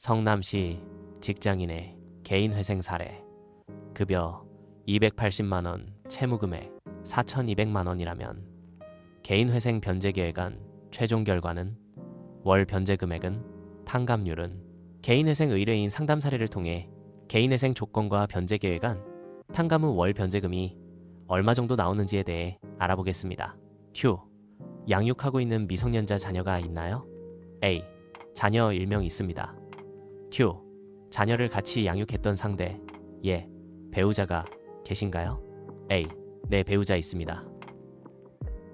성남시 직장인의 개인 회생 사례 급여 280만 원, 채무 금액 4,200만 원이라면 개인 회생 변제 계획안 최종 결과는 월 변제 금액은 탕감률은 개인 회생 의뢰인 상담 사례를 통해 개인 회생 조건과 변제 계획안 탕감 후 월 변제금이 얼마 정도 나오는지에 대해 알아보겠습니다. Q. 양육하고 있는 미성년자 자녀가 있나요? A. 자녀 1명 있습니다. Q. 자녀를 같이 양육했던 상대. 예. 배우자가 계신가요? A. 네, 배우자 있습니다.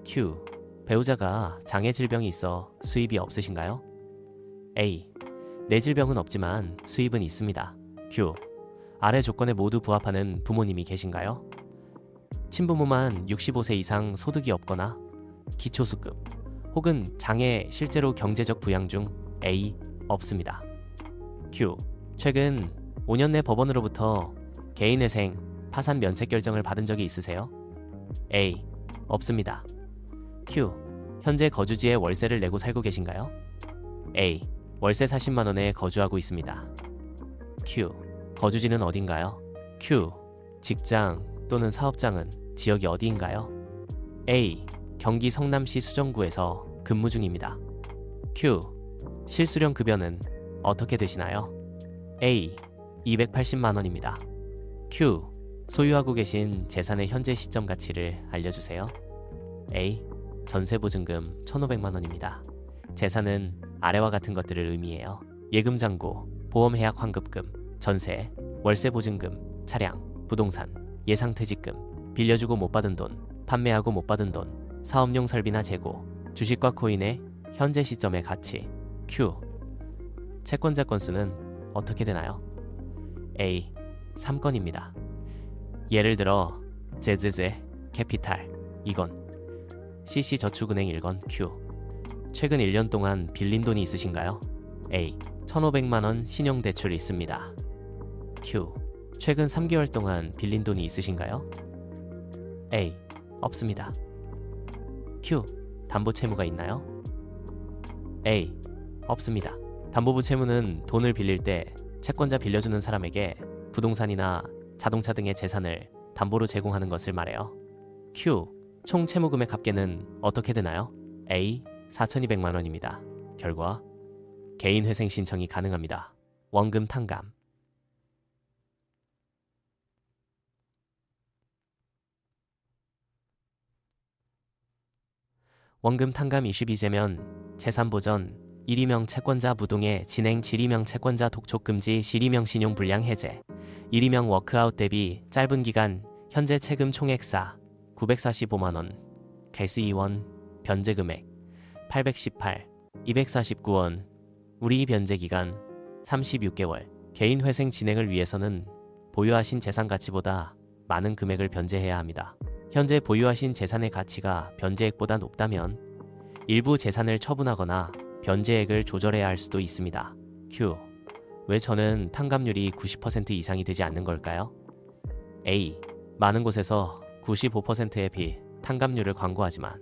Q. 배우자가 장애 질병이 있어 수입이 없으신가요? A. 내 질병은 없지만 수입은 있습니다. Q. 아래 조건에 모두 부합하는 부모님이 계신가요? 친부모만 65세 이상 소득이 없거나 기초수급 혹은 장애 실제로 경제적 부양 중 A 없습니다. Q. 최근 5년 내 법원으로부터 개인회생 파산 면책 결정을 받은 적이 있으세요? A. 없습니다. Q. 현재 거주지에 월세를 내고 살고 계신가요? A. 월세 40만 원에 거주하고 있습니다. Q. 거주지는 어딘가요? Q. 직장 또는 사업장은 지역이 어디인가요? A. 경기 성남시 수정구에서 근무 중입니다. Q. 실수령 급여는 어떻게 되시나요? A. 280만 원입니다. Q. 소유하고 계신 재산의 현재 시점 가치를 알려주세요. A. 전세보증금 1,500만 원입니다. 재산은 아래와 같은 것들을 의미해요. 예금 잔고, 보험 해약 환급금, 전세, 월세 보증금, 차량, 부동산, 예상 퇴직금, 빌려주고 못 받은 돈, 판매하고 못 받은 돈, 사업용 설비나 재고, 주식과 코인의 현재 시점의 가치. Q. 채권자 건수는 어떻게 되나요? A. 3건입니다. 예를 들어 제즈제, 캐피탈 2건, CC 저축은행 1건 Q. 최근 1년 동안 빌린 돈이 있으신가요? A. 1,500만 원 신용 대출 있습니다. Q. 최근 3개월 동안 빌린 돈이 있으신가요? A. 없습니다. Q. 담보 채무가 있나요? A. 없습니다. 담보부 채무는 돈을 빌릴 때 채권자 빌려주는 사람에게 부동산이나 자동차 등의 재산을 담보로 제공하는 것을 말해요. Q. 총 채무 금액 합계는 어떻게 되나요? A. 4,200만 원입니다. 결과 개인 회생 신청이 가능합니다. 원금 탕감. 원금 탕감 22제면 재산 보전 1위명 채권자 부동의 진행 7위명 채권자 독촉 금지 실위명 신용 불량 해제. 1위명 워크아웃 대비 짧은 기간 현재 채금 총액사 945만 원. 개수 2원 변제 금액 818 249원. 우리 변제 기간 36개월. 개인 회생 진행을 위해서는 보유하신 재산 가치보다 많은 금액을 변제해야 합니다. 현재 보유하신 재산의 가치가 변제액보다 높다면 일부 재산을 처분하거나 변제액을 조절해야 할 수도 있습니다. Q. 왜 저는 탕감률이 90% 이상이 되지 않는 걸까요? A. 많은 곳에서 95%의 비 탕감률을 광고하지만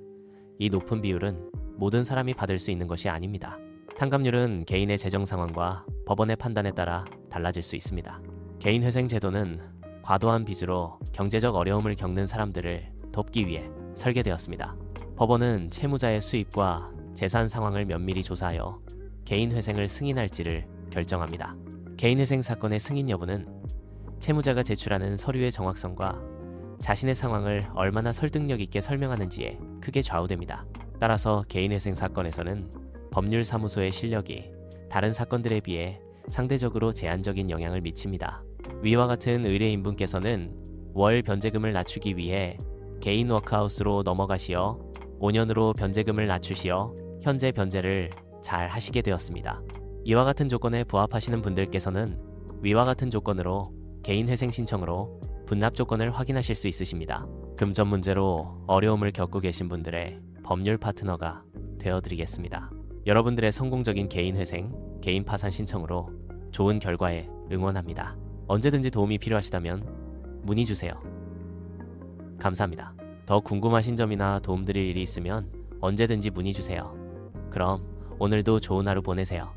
이 높은 비율은 모든 사람이 받을 수 있는 것이 아닙니다. 탕감률은 개인의 재정 상황과 법원의 판단에 따라 달라질 수 있습니다. 개인 회생 제도는 과도한 빚으로 경제적 어려움을 겪는 사람들을 돕기 위해 설계되었습니다. 법원은 채무자의 수입과 재산 상황을 면밀히 조사하여 개인 회생을 승인할지를 결정합니다. 개인 회생 사건의 승인 여부는 채무자가 제출하는 서류의 정확성과 자신의 상황을 얼마나 설득력 있게 설명하는지에 크게 좌우됩니다. 따라서 개인 회생 사건에서는 법률사무소의 실력이 다른 사건들에 비해 상대적으로 제한적인 영향을 미칩니다. 위와 같은 의뢰인분께서는 월 변제금을 낮추기 위해 개인 워크하우스로 넘어가시어 5년으로 변제금을 낮추시어 현재 변제를 잘 하시게 되었습니다. 이와 같은 조건에 부합하시는 분들께서는 위와 같은 조건으로 개인 회생 신청으로 분납 조건을 확인하실 수 있으십니다. 금전 문제로 어려움을 겪고 계신 분들의 법률 파트너가 되어드리겠습니다. 여러분들의 성공적인 개인 회생, 개인 파산 신청으로 좋은 결과에 응원합니다. 언제든지 도움이 필요하시다면 문의 주세요. 감사합니다. 더 궁금하신 점이나 도움드릴 일이 있으면 언제든지 문의 주세요. 그럼 오늘도 좋은 하루 보내세요.